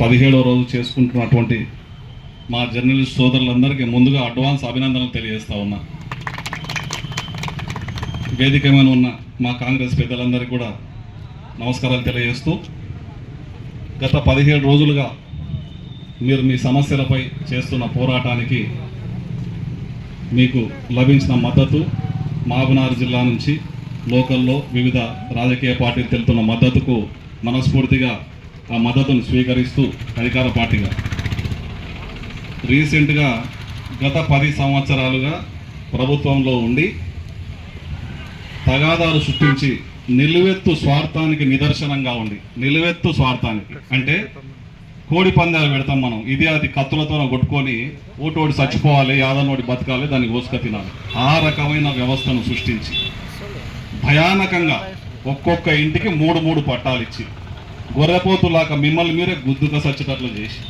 పదిహేడో రోజు చేసుకుంటున్నటువంటి మా జర్నలిస్ట్ సోదరులందరికీ ముందుగా అడ్వాన్స్ అభినందనలు తెలియజేస్తా ఉన్నా. వేదిక మీద ఉన్న మా కాంగ్రెస్ పెద్దలందరికీ కూడా నమస్కారాలు తెలియజేస్తూ గత పదిహేడు రోజులుగా మీరు మీ సమస్యలపై చేస్తున్న పోరాటానికి మీకు లభించిన మద్దతు మహబూనార్ జిల్లా నుంచి లోకల్లో వివిధ రాజకీయ పార్టీలు తెలుపుతున్న మద్దతుకు మనస్ఫూర్తిగా ఆ మద్దతును స్వీకరిస్తూ అధికార పార్టీగా. రీసెంట్గా గత పది సంవత్సరాలుగా ప్రభుత్వంలో ఉండి తగాదాలు సృష్టించి నిలువెత్తు స్వార్థానికి నిదర్శనంగా ఉండి నిలువెత్తు స్వార్థానికి. అంటే కోడి పందాలు పెడతాం మనం ఇది అది కత్తులతో కొట్టుకొని ఓటోడి చచ్చిపోవాలి యాదనోడి బతకాలి దాన్ని కోసుక తినాలి. ఆ రకమైన వ్యవస్థను సృష్టించి భయానకంగా ఒక్కొక్క ఇంటికి మూడు మూడు పట్టాలు ఇచ్చి గొర్రెపోతులాక మిమ్మల్ని మీరే గుద్దుక సచ్చేటట్లు చేసి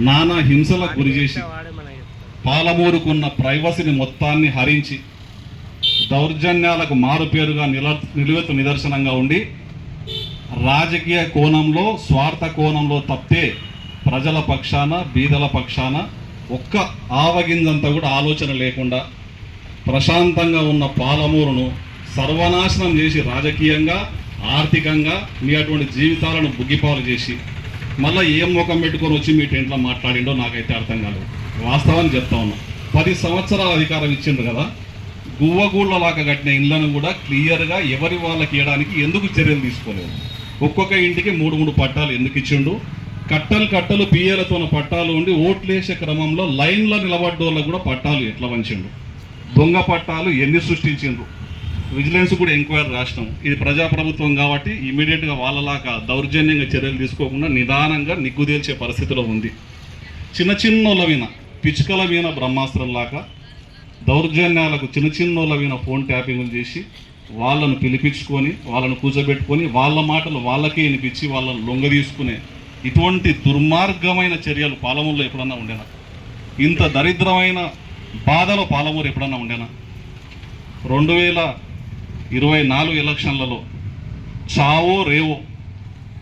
నానా హింసలకు గురి చేసి పాలమూరుకున్న ప్రైవసీని మొత్తాన్ని హరించి దౌర్జన్యాలకు మారుపేరుగా నిల నిలువెత్తు నిదర్శనంగా ఉండి రాజకీయ కోణంలో స్వార్థ కోణంలో తప్పితే ప్రజల పక్షాన బీదల పక్షాన ఒక్క ఆవగింజంతా కూడా ఆలోచన లేకుండా ప్రశాంతంగా ఉన్న పాలమూరును సర్వనాశనం చేసి రాజకీయంగా ఆర్థికంగా మీ అటువంటి జీవితాలను బుగ్గిపాలు చేసి మళ్ళీ ఏం ముఖం పెట్టుకొని వచ్చి మీ టెంట్లో మాట్లాడిండో నాకైతే అర్థం కాదు వాస్తవాన్ని చెప్తా ఉన్నా. పది సంవత్సరాల అధికారం ఇచ్చిండ్రు కదా గువ్వగూళ్ళలాగా కట్టిన ఇళ్ళను కూడా క్లియర్గా ఎవరి వాళ్ళకి ఇవ్వడానికి ఎందుకు చర్యలు తీసుకోలేదు? ఒక్కొక్క ఇంటికి మూడు మూడు పట్టాలు ఎందుకు ఇచ్చిండు? కట్టలు కట్టలు పియ్యలతో పట్టాలు ఉండి ఓట్లేసే క్రమంలో లైన్లో నిలబడ్డోళ్ళకు కూడా పట్టాలు ఎట్లా వంచిండు దొంగ పట్టాలు ఎన్ని సృష్టించిండ్రు? విజిలెన్స్ కూడా ఎంక్వైరీ రాసినాం. ఇది ప్రజాప్రభుత్వం కాబట్టి ఇమీడియట్గా వాళ్ళలాగా దౌర్జన్యంగా చర్యలు తీసుకోకుండా నిదానంగా నిగ్గుదేల్చే పరిస్థితిలో ఉంది. చిన్న చిన్నోళ్ళ మీద పిచ్చుకల మీద బ్రహ్మాస్త్రంలాగా దౌర్జన్యాలకు చిన్న చిన్నోళ్ళ మీద ఫోన్ ట్యాపింగ్లు చేసి వాళ్ళను పిలిపించుకొని వాళ్ళను కూర్చోబెట్టుకొని వాళ్ళ మాటలు వాళ్ళకే వినిపించి వాళ్ళను లొంగ తీసుకునే ఇటువంటి దుర్మార్గమైన చర్యలు పాలమూరులో ఎప్పుడన్నా ఉండేనా? ఇంత దరిద్రమైన బాధలో పాలమూరు ఎప్పుడన్నా ఉండేనా? రెండు వేల ఇరవై నాలుగు ఎలక్షన్లలో చావో రేవో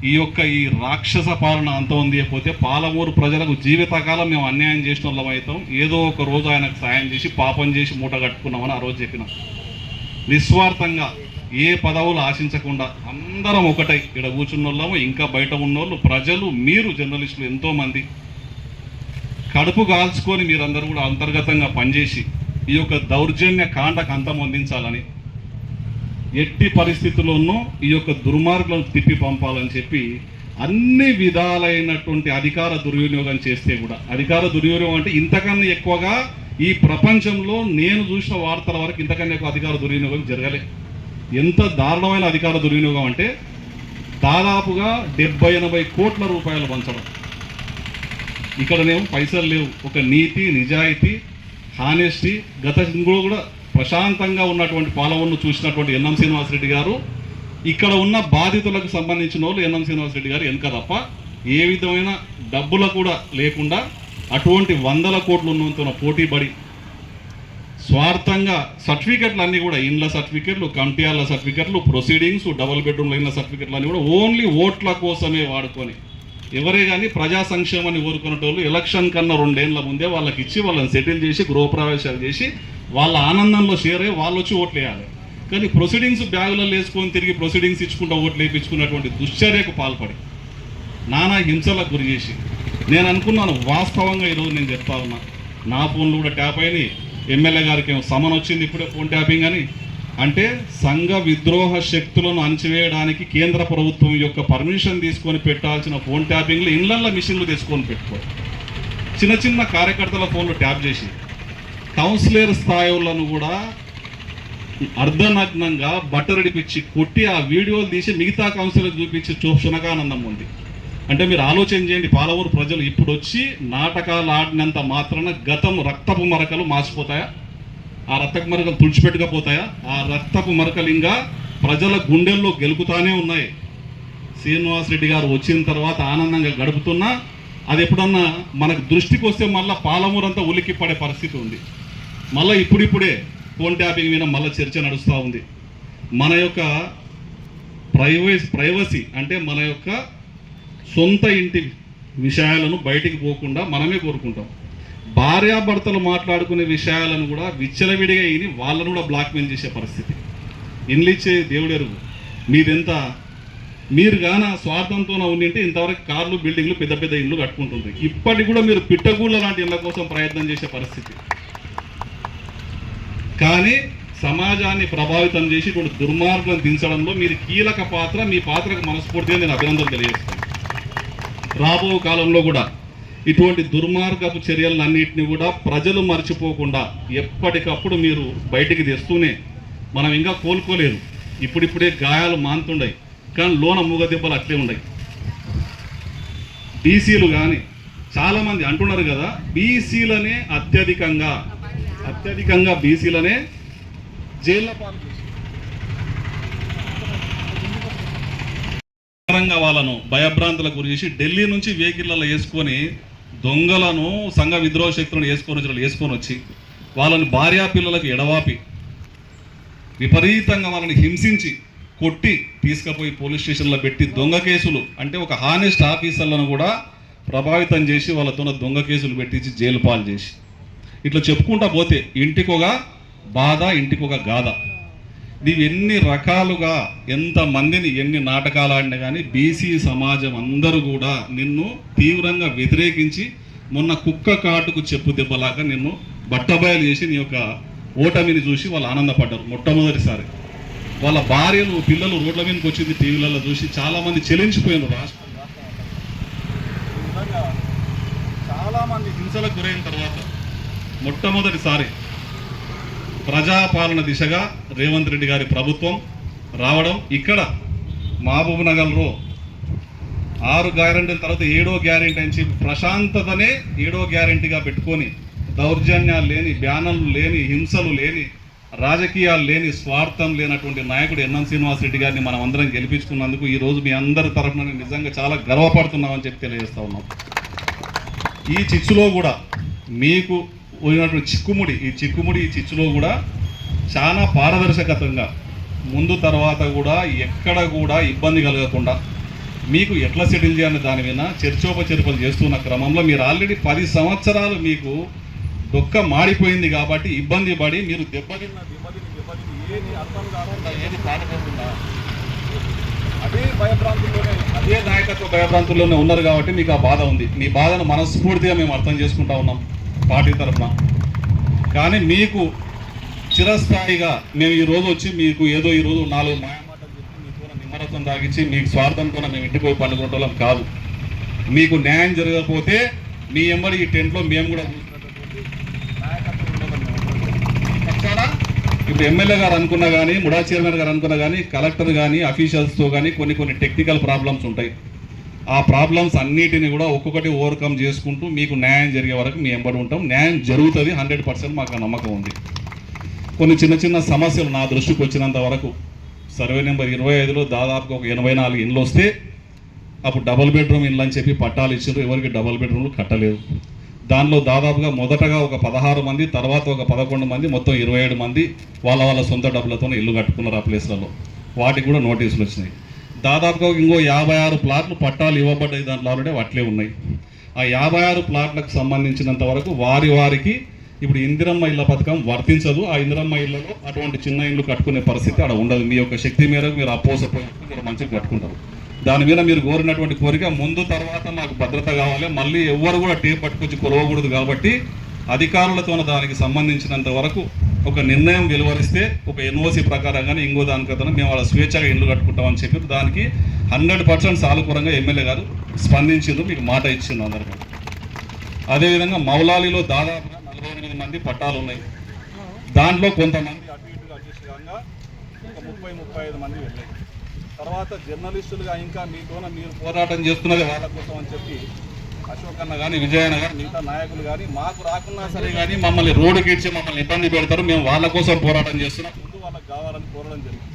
ఈ యొక్క ఈ రాక్షస పాలన అంత ఉంది పోతే పాలమూరు ప్రజలకు జీవితకాలం మేము అన్యాయం చేసిన వాళ్ళం అవుతాం. ఏదో ఒక రోజు ఆయనకు సాయం చేసి పాపం చేసి మూట కట్టుకున్నామని ఆ రోజు చెప్పినాం. నిస్వార్థంగా ఏ పదవులు ఆశించకుండా అందరం ఒకటై ఇక్కడ కూర్చున్న వాళ్ళము ఇంకా బయట ఉన్నోళ్ళు ప్రజలు మీరు జర్నలిస్టులు ఎంతోమంది. కడుపు కాల్చుకొని మీరందరూ కూడా అంతర్గతంగా పనిచేసి ఈ యొక్క దౌర్జన్య కాండకు అంతం అందించాలని ఎట్టి పరిస్థితుల్లోనూ ఈ యొక్క దుర్మార్గులను తిప్పి పంపాలని చెప్పి అన్ని విధాలైనటువంటి అధికార దుర్వినియోగం చేస్తే కూడా. అధికార దుర్వినియోగం అంటే ఇంతకన్నా ఎక్కువగా ఈ ప్రపంచంలో నేను చూసిన వార్తల వరకు ఇంతకన్నా ఎక్కువ అధికార దుర్వినియోగం జరగలే. ఎంత దారుణమైన అధికార దుర్వినియోగం అంటే దాదాపుగా డెబ్బై ఎనభై కోట్ల రూపాయలు పంచడం. ఇక్కడనేమో పైసలు లేవు. ఒక నీతి నిజాయితీ హానెస్టీ గత ఇందులో కూడా ప్రశాంతంగా ఉన్నటువంటి పాలవన్ను చూసినటువంటి ఎన్ఎం శ్రీనివాసరెడ్డి గారు ఇక్కడ ఉన్న బాధితులకు సంబంధించిన వాళ్ళు ఎన్ఎం శ్రీనివాసరెడ్డి గారు వెనుక తప్ప ఏ విధమైన డబ్బుల కూడా లేకుండా అటువంటి వందల కోట్లు ఉన్నంతన పోటీపడి స్వార్థంగా సర్టిఫికెట్లు అన్నీ కూడా ఇండ్ల సర్టిఫికెట్లు కమిటీల సర్టిఫికెట్లు ప్రొసీడింగ్స్ డబుల్ బెడ్రూమ్ల ఇండ్ల సర్టిఫికెట్లు అన్నీ కూడా ఓన్లీ ఓట్ల కోసమే వాడుకొని ఎవరే కానీ ప్రజా సంక్షేమాన్ని కోరుకునేటోళ్ళు ఎలక్షన్ కన్నా రెండేళ్ళ ముందే వాళ్ళకి ఇచ్చి వాళ్ళని సెటిల్ చేసి గృహప్రవేశాలు చేసి వాళ్ళ ఆనందంలో షేర్ అయ్యి వాళ్ళు వచ్చి ఓట్లు వేయాలి. కానీ ప్రొసీడింగ్స్ బ్యాగులలో వేసుకొని తిరిగి ప్రొసీడింగ్స్ ఇచ్చుకుంటూ ఓట్లు వేయించుకున్నటువంటి దుశ్చర్యకు పాల్పడి నానా హింసలకు గురి చేసి నేను అనుకున్నాను వాస్తవంగా ఈరోజు నేను చెప్తా ఉన్నా నా ఫోన్లు కూడా ట్యాప్ అయినాయి. ఎమ్మెల్యే గారికి ఏమో సమన్ వచ్చింది ఇప్పుడే ఫోన్ ట్యాపింగ్ అని. అంటే సంఘ విద్రోహ శక్తులను అణచివేయడానికి కేంద్ర ప్రభుత్వం యొక్క పర్మిషన్ తీసుకొని పెట్టాల్సిన ఫోన్ ట్యాపింగ్లు ఇళ్ళల్లో మిషన్లు తీసుకొని పెట్టుకో. చిన్న చిన్న కార్యకర్తల ఫోన్లు ట్యాప్ చేసి. కౌన్సిలర్ స్థాయిలను కూడా అర్ధనగ్నంగా బట్టరడిపించి కొట్టి ఆ వీడియోలు తీసి మిగతా కౌన్సిలర్ చూపించి చూ శునకానందం ఉంది. అంటే మీరు ఆలోచన చేయండి పాలవూరు ప్రజలు ఇప్పుడు వచ్చి నాటకాలు ఆడినంత మాత్రాన గతం రక్తపు మరకలు మాసిపోతాయా? ఆ రక్తపు మరకలు తుడిచిపెట్టుకపోతాయా ఆ రక్తపు మరకలు ఇంకా ప్రజల గుండెల్లో గెలుపుతానే ఉన్నాయి. శ్రీనివాస్ రెడ్డి గారు వచ్చిన తర్వాత ఆనందంగా గడుపుతున్నా అది ఎప్పుడన్నా మనకు దృష్టికి వస్తే మళ్ళీ పాలమూరంతా ఉలిక్కి పడే పరిస్థితి ఉంది. మళ్ళీ ఇప్పుడిప్పుడే ఫోన్ ట్యాపింగ్ మీద మళ్ళీ చర్చ నడుస్తూ ఉంది. మన యొక్క ప్రైవసీ ప్రైవసీ అంటే మన యొక్క సొంత ఇంటి విషయాలను బయటికి పోకుండా మనమే కోరుకుంటాం. భార్యాభర్తలు మాట్లాడుకునే విషయాలను కూడా విచ్చలవిడిగా ఇని వాళ్ళను కూడా బ్లాక్మెయిల్ చేసే పరిస్థితి. ఇన్లిచ్చే దేవుడెరుగు మీదెంత మీరు గాన స్వార్థంతో ఉండింటే ఇంతవరకు కార్లు బిల్డింగ్లు పెద్ద పెద్ద ఇల్లు కట్టుకుంటుంది ఇప్పటికి కూడా మీరు పిట్టగూళ్ళ లాంటి ఇళ్ళ కోసం ప్రయత్నం చేసే పరిస్థితి. కానీ సమాజాన్ని ప్రభావితం చేసి ఇటువంటి దుర్మార్గులను దించడంలో మీరు కీలక పాత్ర మీ పాత్రకు మనస్ఫూర్తిగా నేను అభినందనలు తెలియజేస్తాను రాబో కాలంలో కూడా ఇటువంటి దుర్మార్గపు చర్యలన్నింటినీ కూడా ప్రజలు మర్చిపోకుండా ఎప్పటికప్పుడు మీరు బయటికి తెస్తూనే మనం ఇంకా కోలుకోలేదు ఇప్పుడిప్పుడే గాయాలు మానుతుండయి. కానీ లోన మూగ దెబ్బలు అట్లే ఉన్నాయి బీసీలు కానీ చాలామంది అంటున్నారు కదా బీసీలనే అత్యధికంగా అత్యధికంగా బీసీలనే జైల్లో పరంగా వాళ్ళను భయభ్రాంతులకు గురి చేసి ఢిల్లీ నుంచి వెహికల్లలో వేసుకొని దొంగలను సంఘ విద్రోహ శక్తులను వేసుకొని వచ్చిన వేసుకొని వచ్చి వాళ్ళని భార్యా పిల్లలకు ఎడవాపి విపరీతంగా వాళ్ళని హింసించి కొట్టి తీసుకుపోయి పోలీస్ స్టేషన్లో పెట్టి దొంగ కేసులు అంటే ఒక హానెస్ట్ ఆఫీసర్లను కూడా ప్రభావితం చేసి వాళ్ళతో దొంగ కేసులు పెట్టించి జైలు పాలు చేసి. ఇట్లా చెప్పుకుంటా పోతే ఇంటికొక బాధ ఇంటికొక గాథ నీవు ఎన్ని రకాలుగా ఎంతమందిని ఎన్ని నాటకాలు ఆడినా కానీ బీసీ సమాజం అందరూ కూడా నిన్ను తీవ్రంగా వ్యతిరేకించి మొన్న కుక్క కాటుకు చెప్పు దెబ్బలాగా నిన్ను బట్టబయలు చేసి నీ యొక్క ఓటమిని చూసి వాళ్ళు ఆనందపడ్డారు మొట్టమొదటిసారి. వాళ్ళ భార్యలు పిల్లలు రోడ్ల మీదకి వచ్చింది టీవీలలో చూసి చాలామంది చెలించిపోయారు రాష్ట్రం చాలామంది హింసలకు గురైన తర్వాత మొట్టమొదటిసారి ప్రజాపాలన దిశగా రేవంత్ రెడ్డి గారి ప్రభుత్వం రావడం ఇక్కడ మహబూబ్ నగర్లో ఆరు గ్యారెంటీల తర్వాత ఏడో గ్యారెంటీ అని చెప్పి ప్రశాంతతనే ఏడో గ్యారెంటీగా పెట్టుకొని దౌర్జన్యాలు లేని బ్యానర్లు లేని హింసలు లేని రాజకీయాలు లేని స్వార్థం లేనటువంటి నాయకుడు ఎన్ఎం శ్రీనివాసరెడ్డి గారిని మనం అందరం గెలిపించుకున్నందుకు ఈ రోజు మీ అందరి తరఫున నేను నిజంగా చాలా గర్వపడుతున్నామని చెప్పి తెలియజేస్తా ఉన్నాం. ఈ చిచ్చులో కూడా మీకు పోయినటువంటి చిక్కుముడి ఈ చిక్కుముడి ఈ చిచ్చులో కూడా చాలా పారదర్శకతంగా ముందు తర్వాత కూడా ఎక్కడ కూడా ఇబ్బంది కలగకుండా మీకు ఎట్లా సెటిల్ చేయాలని దాని మీద చర్చోపచర్చలు చేస్తున్న క్రమంలో మీరు ఆల్రెడీ పది సంవత్సరాలు మీకు దొక్క మాడిపోయింది కాబట్టి ఇబ్బంది పడి మీరు దెబ్బతిన్న దెబ్బతిని దెబ్బతిని ఏది అర్థం కాకుండా ఏది పాడకుండా అదే భయభ్రాంతుల్లోనే అదే నాయకత్వ భయభ్రాంతుల్లోనే ఉన్నారు కాబట్టి మీకు ఆ బాధ ఉంది. మీ బాధను మనస్ఫూర్తిగా మేము అర్థం చేసుకుంటా ఉన్నాం. పార్టీ తరఫున. కానీ మీకు చిరస్థాయిగా మేము ఈరోజు వచ్చి మీకు ఏదో ఈ రోజు నాలుగు మాయమాటలు చెప్పి మీకు నిమ్మరసం తాగించి మీకు స్వార్థంతో మేము ఇంటికి పోయి పండుకుంటాం కాదు. మీకు న్యాయం జరగకపోతే మీ ఎంబడి ఈ టెంట్లో మేము కూడా ఇప్పుడు ఎమ్మెల్యే గారు అనుకున్నా కానీ ముడా చైర్మన్ గారు అనుకున్నా కానీ కలెక్టర్ కానీ అఫీషియల్స్తో కానీ కొన్ని కొన్ని టెక్నికల్ ప్రాబ్లమ్స్ ఉంటాయి. ఆ ప్రాబ్లమ్స్ అన్నిటిని కూడా ఒక్కొక్కటి ఓవర్కమ్ చేసుకుంటూ మీకు న్యాయం జరిగే వరకు మేము ఎంబడి ఉంటాం. న్యాయం జరుగుతుంది హండ్రెడ్ పర్సెంట్ మాకు నమ్మకం ఉంది. కొన్ని చిన్న చిన్న సమస్యలు నా దృష్టికి వచ్చినంత వరకు సర్వే నెంబర్ ఇరవై ఐదులో దాదాపుగా ఒక ఎనభై నాలుగు ఇండ్లు వస్తే అప్పుడు డబుల్ బెడ్రూమ్ ఇండ్లు అని చెప్పి పట్టాలు ఇచ్చారు ఎవరికి డబుల్ బెడ్రూమ్లు కట్టలేదు. దానిలో దాదాపుగా మొదటగా ఒక పదహారు మంది తర్వాత ఒక పదకొండు మంది మొత్తం ఇరవై ఏడు మంది వాళ్ళ వాళ్ళ సొంత డబ్బులతో ఇల్లు కట్టుకున్నారు ఆ ప్లేస్లలో వాటికి కూడా నోటీసులు వచ్చినాయి. దాదాపుగా ఇంకో యాభై ఆరు ప్లాట్లు పట్టాలు ఇవ్వబడ్డాయి దాంట్లో ఆల్రెడీ అట్లే ఉన్నాయి. ఆ యాభై ఆరు ప్లాట్లకు సంబంధించినంత వరకు వారి వారికి ఇప్పుడు ఇందిరమ్మ ఇళ్ళ పథకం వర్తించదు. ఆ ఇందిరమ్మ ఇళ్ళలో అటువంటి చిన్న ఇల్లు కట్టుకునే పరిస్థితి అక్కడ ఉండదు. మీ యొక్క శక్తి మేరకు మీరు అపోసపోయి మీరు మంచిగా కట్టుకుంటారు. దాని మీద మీరు కోరినటువంటి కోరిక ముందు తర్వాత మాకు భద్రత కావాలి. మళ్ళీ ఎవ్వరు కూడా టేప్ పట్టుకొచ్చి కొలవకూడదు కాబట్టి అధికారులతో దానికి సంబంధించినంత వరకు ఒక నిర్ణయం వెలువరిస్తే ఒక ఎన్ఓసి ప్రకారంగానే ఇంకో దానికతను మేము వాళ్ళ స్వేచ్ఛగా ఇల్లు కట్టుకుంటామని చెప్పి దానికి హండ్రెడ్ పర్సెంట్ సానుకూలంగా ఎమ్మెల్యే గారు స్పందించిండ్రు మీకు మాట ఇచ్చింది అందరికీ. అదేవిధంగా మౌలాలిలో దాదాపుగా నలభై ఎనిమిది మంది పట్టాలు ఉన్నాయి. దాంట్లో కొంతమంది అటు ఇటుగా అదృష్టంగా ఒక ముప్పై ముప్పై ఐదు మంది వెళ్ళాయి తర్వాత జర్నలిస్టులుగా ఇంకా మీతోన మీరు పోరాటం చేస్తున్నది వాళ్ళ కోసం అని చెప్పి అశోక్ అన్న కానీ విజయన్న కానీ మిగతా నాయకులు కానీ మాకు రాకున్నా సరే కానీ మమ్మల్ని రోడ్డుకి ఇచ్చి మమ్మల్ని ఇబ్బంది పెడతారు. మేము వాళ్ళ కోసం పోరాటం చేస్తున్నాం. ముందు వాళ్ళకి కావాలని కోరడం జరిగింది.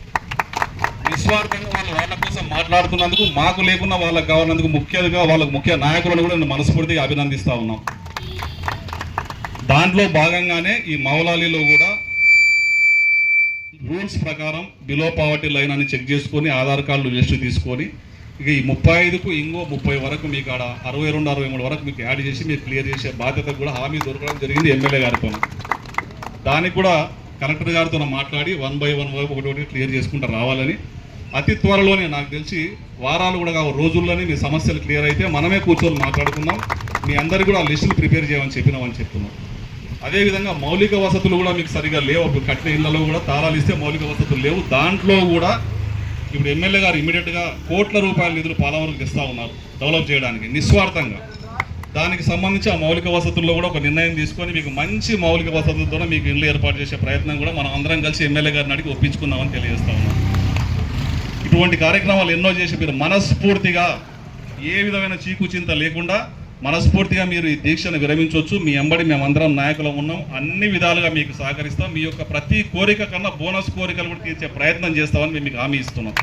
నిస్వార్థంగా వాళ్ళు వాళ్ళ కోసం మాట్లాడుతున్నందుకు మాకు లేకున్నా వాళ్ళకి కావాలన్నందుకు ముఖ్యంగా వాళ్ళకు ముఖ్య నాయకులను కూడా నేను మనస్ఫూర్తిగా అభినందిస్తూ ఉన్నాం. దాంట్లో భాగంగానే ఈ మౌలాలీలో కూడా రూల్స్ ప్రకారం బిలో పావర్టీ లైన్ అని చెక్ చేసుకొని ఆధార్ కార్డులు లిస్టు తీసుకొని ఇక ఈ ముప్పై ఐదుకు ఇంకో ముప్పై వరకు మీకు ఆడ అరవై రెండు అరవై మూడు వరకు మీకు యాడ్ చేసి మీరు క్లియర్ చేసే బాధ్యత కూడా హామీ దొరకడం జరిగింది ఎమ్మెల్యే గారితో దానికి కూడా కలెక్టర్ గారితో మాట్లాడి వన్ బై వన్ వైపు ఒకటి ఒకటి క్లియర్ చేసుకుంటూ రావాలని. అతి త్వరలోనే నాకు తెలిసి వారాలు కూడా కావు రోజుల్లోనే మీ సమస్యలు క్లియర్ అయితే మనమే కూర్చొని మాట్లాడుకుందాం. మీ అందరికీ కూడా లిస్టులు ప్రిపేర్ చేయమని చెప్పినామని చెప్తున్నాం. అదేవిధంగా మౌలిక వసతులు కూడా మీకు సరిగా లేవు. కట్టిన ఇళ్ళలో కూడా తాళాలు ఇస్తే మౌలిక వసతులు లేవు. దాంట్లో కూడా ఇప్పుడు ఎమ్మెల్యే గారు ఇమీడియట్గా కోట్ల రూపాయల నిధులు పాలవరకు ఇస్తూ ఉన్నారు డెవలప్ చేయడానికి నిస్వార్థంగా. దానికి సంబంధించి ఆ మౌలిక వసతుల్లో కూడా ఒక నిర్ణయం తీసుకొని మీకు మంచి మౌలిక వసతులతో మీకు ఇల్లు ఏర్పాటు చేసే ప్రయత్నం కూడా మనం అందరం కలిసి ఎమ్మెల్యే గారిని అడిగి ఒప్పించుకుందామని తెలియజేస్తా ఉన్నాం. ఇటువంటి కార్యక్రమాలు ఎన్నో చేసి మీరు మనస్ఫూర్తిగా ఏ విధమైన చీకు చింత లేకుండా మనస్ఫూర్తిగా మీరు ఈ దీక్షను విరమించవచ్చు. మీ ఎంబడి మేమందరం నాయకులం ఉన్నాం. అన్ని విధాలుగా మీకు సహకరిస్తాం. మీ యొక్క ప్రతి కోరిక కన్నా బోనస్ కోరికలు కూడా తీర్చే ప్రయత్నం చేస్తామని మేము మీకు హామీ ఇస్తున్నాం.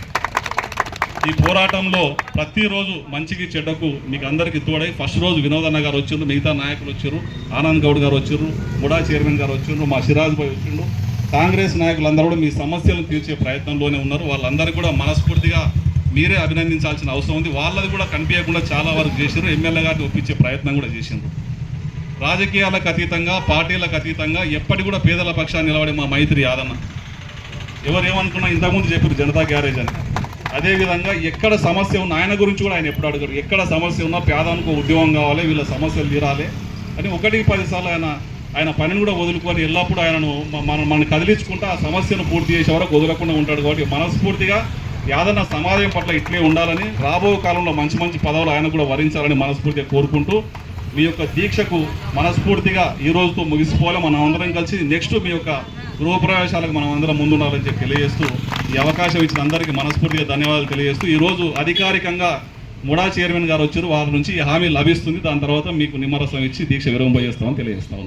ఈ పోరాటంలో ప్రతిరోజు మంచికి చెడ్డకు మీకు అందరికీ తోడై ఫస్ట్ రోజు వినోదన్న గారు వచ్చిండ్రు మిగతా నాయకులు వచ్చారు ఆనంద్ గౌడ్ గారు వచ్చిండ్రు ముడా చైర్మన్ గారు వచ్చిండ్రు మా సిరాజ్ భాయ్ వచ్చిండ్రు కాంగ్రెస్ నాయకులందరూ కూడా మీ సమస్యలను తీర్చే ప్రయత్నంలోనే ఉన్నారు. వాళ్ళందరూ కూడా మనస్ఫూర్తిగా మీరే అభినందించాల్సిన అవసరం ఉంది. వాళ్ళది కూడా కనిపించకుండా చాలా వరకు చేశారు ఎమ్మెల్యే గారిని ఒప్పించే ప్రయత్నం కూడా చేసిండ్రు రాజకీయాలకు అతీతంగా పార్టీలకు అతీతంగా ఎప్పటి కూడా పేదల పక్షాన్ని నిలబడే మా మైత్రి యాదన్న ఎవరేమనుకున్నా ఇంతకుముందు చెప్పారు జనతా గ్యారేజ్ అని. అదేవిధంగా ఎక్కడ సమస్య ఉన్న ఆయన గురించి కూడా ఆయన ఎప్పుడు అడగరు ఎక్కడ సమస్య ఉన్నా పేదానికి ఉద్యోగం కావాలి వీళ్ళ సమస్యలు తీరాలి అని ఒకటికి పదిసార్లు ఆయన ఆయన పనిని కూడా వదులుకొని ఎల్లప్పుడూ ఆయనను మనం మనం కదిలించుకుంటూ ఆ సమస్యను పూర్తి చేసే వరకు వదలకుండా ఉంటాడు కాబట్టి మనస్ఫూర్తిగా యాదన్న సమాజం పట్ల ఇట్లే ఉండాలని రాబో కాలంలో మంచి మంచి పదవులు ఆయన కూడా వరించాలని మనస్ఫూర్తిగా కోరుకుంటూ మీ యొక్క దీక్షకు మనస్ఫూర్తిగా ఈ రోజుతో ముగిసిపోవాలి. మనం అందరం కలిసి నెక్స్ట్ మీ యొక్క గృహప్రవేశాలకు మనం అందరం ముందుండాలని చెప్పి తెలియజేస్తూ ఈ అవకాశం ఇచ్చిన అందరికీ మనస్ఫూర్తిగా ధన్యవాదాలు తెలియజేస్తూ ఈ రోజు అధికారికంగా ముడా చైర్మన్ గారు వచ్చారు. వారి నుంచి ఈ హామీ లభిస్తుంది. దాని తర్వాత మీకు నిమ్మరసం ఇచ్చి దీక్ష విరమింపజేస్తామని తెలియజేస్తా